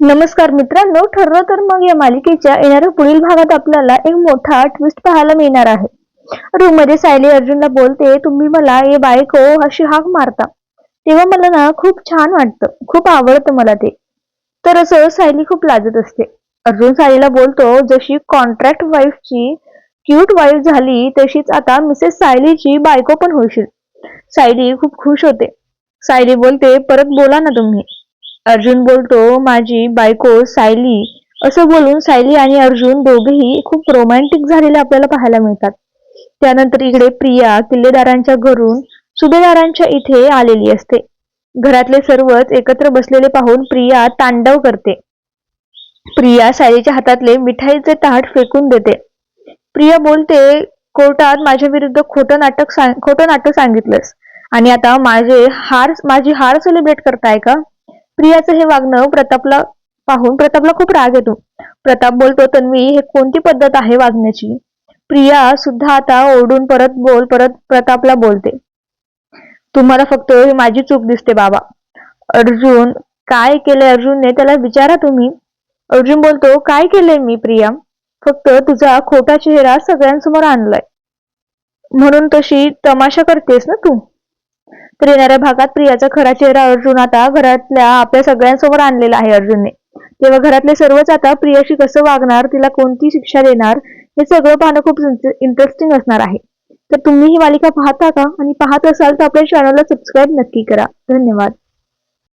नमस्कार मित्रांनो ठरलं तर मग या मालिकेच्या येणाऱ्या पुढील भागात आपल्याला एक मोठा ट्विस्ट पाहायला मिळणार आहे. रूममध्ये सायली अर्जुनला बोलते तुम्ही मला ये बायको अशी हाक मारता. तेव्हा मला ना खूप छान वाटतं खूप आवडतं मला ते. तर असं सायली खूप लाजत असते. अर्जुन सायलीला बोलतो जशी कॉन्ट्रॅक्ट वाईफची क्यूट वाईफ झाली तशीच आता मिसेस सायलीची बायको पण होशील. सायली खूप खुश होते. सायली बोलते परत बोला ना तुम्ही. अर्जुन बोलतो माझी बायको सायली. असं बोलून सायली आणि अर्जुन दोघेही खूप रोमॅन्टिक झालेले आपल्याला पाहायला मिळतात. त्यानंतर इकडे प्रिया किल्लेदारांच्या घरून सुभेदारांच्या इथे आलेली असते. घरातले सर्वच एकत्र बसलेले पाहून प्रिया तांडव करते. प्रिया सायलीच्या हातातले मिठाईचे ताट फेकून देते. प्रिया बोलते कोर्टात माझ्या विरुद्ध खोटं नाटक सांग खोटं नाटक सांगितलंस. आणि आता माझे हार माझी हार सेलिब्रेट करताय का? प्रियाचं हे वागणं प्रतापला पाहून प्रतापला खूप राग येतो. प्रताप बोलतो तन्वी हे कोणती पद्धत आहे वागण्याची? प्रिया सुद्धा आता ओरडून परत बोल परत प्रतापला बोलते. तुम्हाला फक्त ही माझी चूक दिसते बाबा. अर्जुन काय केलंय अर्जुनने? त्याला विचारा तुम्ही. अर्जुन बोलतो काय केलंय मी प्रिया? फक्त तुझा खोटा चेहरा सगळ्यांसमोर आणलाय. म्हणून तशी तमाशा करतेस ना तू? तर येणाऱ्या भागात प्रियाचा खरा चेहरा अर्जुन आता घरातल्या आपल्या सगळ्यांसमोर आणलेला आहे अर्जुनने. तेव्हा घरातले सर्वच आता प्रियाशी कसं वागणार तिला कोणती शिक्षा देणार हे सगळं पाहणं खूप इंटरेस्टिंग असणार आहे. तर तुम्ही ही मालिका पाहता का? आणि पाहत असाल तर आपल्या चॅनलला सबस्क्राईब नक्की करा. धन्यवाद.